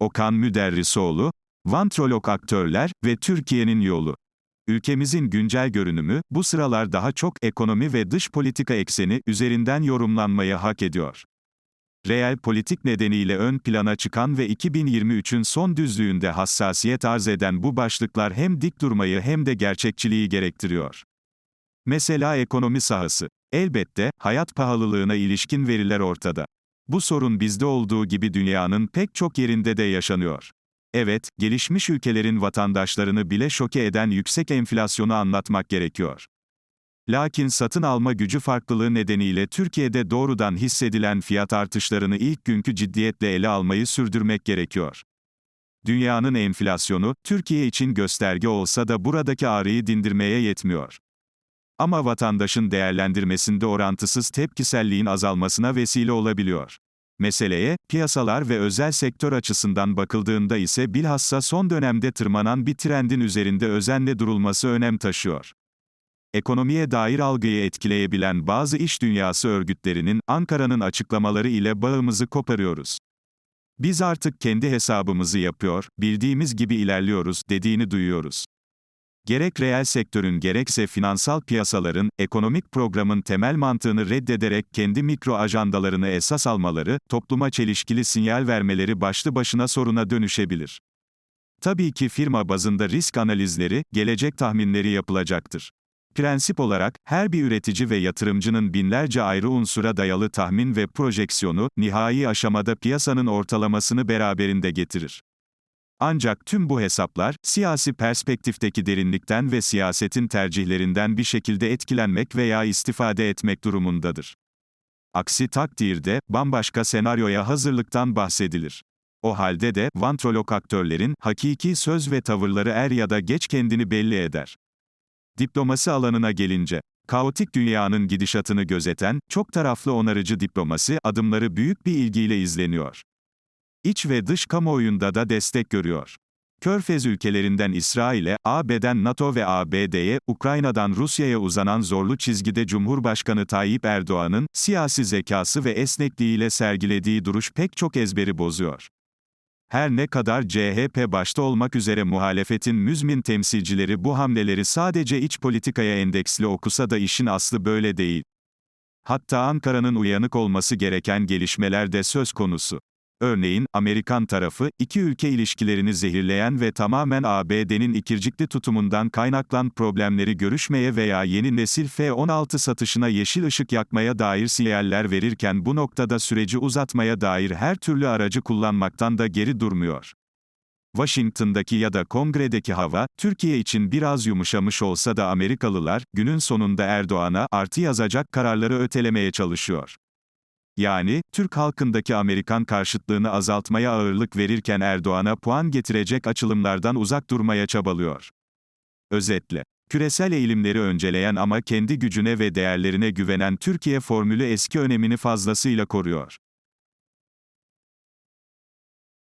Okan Müderrisoğlu, Vantrolog Aktörler ve Türkiye'nin Yolu. Ülkemizin güncel görünümü, bu sıralar daha çok ekonomi ve dış politika ekseni üzerinden yorumlanmayı hak ediyor. Reel politik nedeniyle ön plana çıkan ve 2023'ün son düzlüğünde hassasiyet arz eden bu başlıklar hem dik durmayı hem de gerçekçiliği gerektiriyor. Mesela ekonomi sahası. Elbette, hayat pahalılığına ilişkin veriler ortada. Bu sorun bizde olduğu gibi dünyanın pek çok yerinde de yaşanıyor. Evet, gelişmiş ülkelerin vatandaşlarını bile şoke eden yüksek enflasyonu anlatmak gerekiyor. Lakin satın alma gücü farklılığı nedeniyle Türkiye'de doğrudan hissedilen fiyat artışlarını ilk günkü ciddiyetle ele almayı sürdürmek gerekiyor. Dünyanın enflasyonu, Türkiye için gösterge olsa da buradaki ağrıyı dindirmeye yetmiyor. Ama vatandaşın değerlendirmesinde orantısız tepkiselliğin azalmasına vesile olabiliyor. Meseleye, piyasalar ve özel sektör açısından bakıldığında ise bilhassa son dönemde tırmanan bir trendin üzerinde özenle durulması önem taşıyor. Ekonomiye dair algıyı etkileyebilen bazı iş dünyası örgütlerinin, Ankara'nın açıklamaları ile bağımızı koparıyoruz. Biz artık kendi hesabımızı yapıyor, bildiğimiz gibi ilerliyoruz, dediğini duyuyoruz. Gerek reel sektörün gerekse finansal piyasaların, ekonomik programın temel mantığını reddederek kendi mikro ajandalarını esas almaları, topluma çelişkili sinyal vermeleri başlı başına soruna dönüşebilir. Tabii ki firma bazında risk analizleri, gelecek tahminleri yapılacaktır. Prensip olarak, her bir üretici ve yatırımcının binlerce ayrı unsura dayalı tahmin ve projeksiyonu, nihai aşamada piyasanın ortalamasını beraberinde getirir. Ancak tüm bu hesaplar, siyasi perspektifteki derinlikten ve siyasetin tercihlerinden bir şekilde etkilenmek veya istifade etmek durumundadır. Aksi takdirde, bambaşka senaryoya hazırlıktan bahsedilir. O halde de, vantrolog aktörlerin, hakiki söz ve tavırları er ya da geç kendini belli eder. Diplomasi alanına gelince, kaotik dünyanın gidişatını gözeten, çok taraflı onarıcı diplomasi, adımları büyük bir ilgiyle izleniyor. İç ve dış kamuoyunda da destek görüyor. Körfez ülkelerinden İsrail'e, AB'den NATO ve ABD'ye, Ukrayna'dan Rusya'ya uzanan zorlu çizgide Cumhurbaşkanı Tayyip Erdoğan'ın, siyasi zekası ve esnekliğiyle sergilediği duruş pek çok ezberi bozuyor. Her ne kadar CHP başta olmak üzere muhalefetin müzmin temsilcileri bu hamleleri sadece iç politikaya endeksli okusa da işin aslı böyle değil. Hatta Ankara'nın uyanık olması gereken gelişmeler de söz konusu. Örneğin, Amerikan tarafı, iki ülke ilişkilerini zehirleyen ve tamamen ABD'nin ikircikli tutumundan kaynaklanan problemleri görüşmeye veya yeni nesil F-16 satışına yeşil ışık yakmaya dair sinyaller verirken bu noktada süreci uzatmaya dair her türlü aracı kullanmaktan da geri durmuyor. Washington'daki ya da Kongre'deki hava, Türkiye için biraz yumuşamış olsa da Amerikalılar, günün sonunda Erdoğan'a artı yazacak kararları ötelemeye çalışıyor. Yani, Türk halkındaki Amerikan karşıtlığını azaltmaya ağırlık verirken Erdoğan'a puan getirecek açılımlardan uzak durmaya çabalıyor. Özetle, küresel eğilimleri önceleyen ama kendi gücüne ve değerlerine güvenen Türkiye formülü eski önemini fazlasıyla koruyor.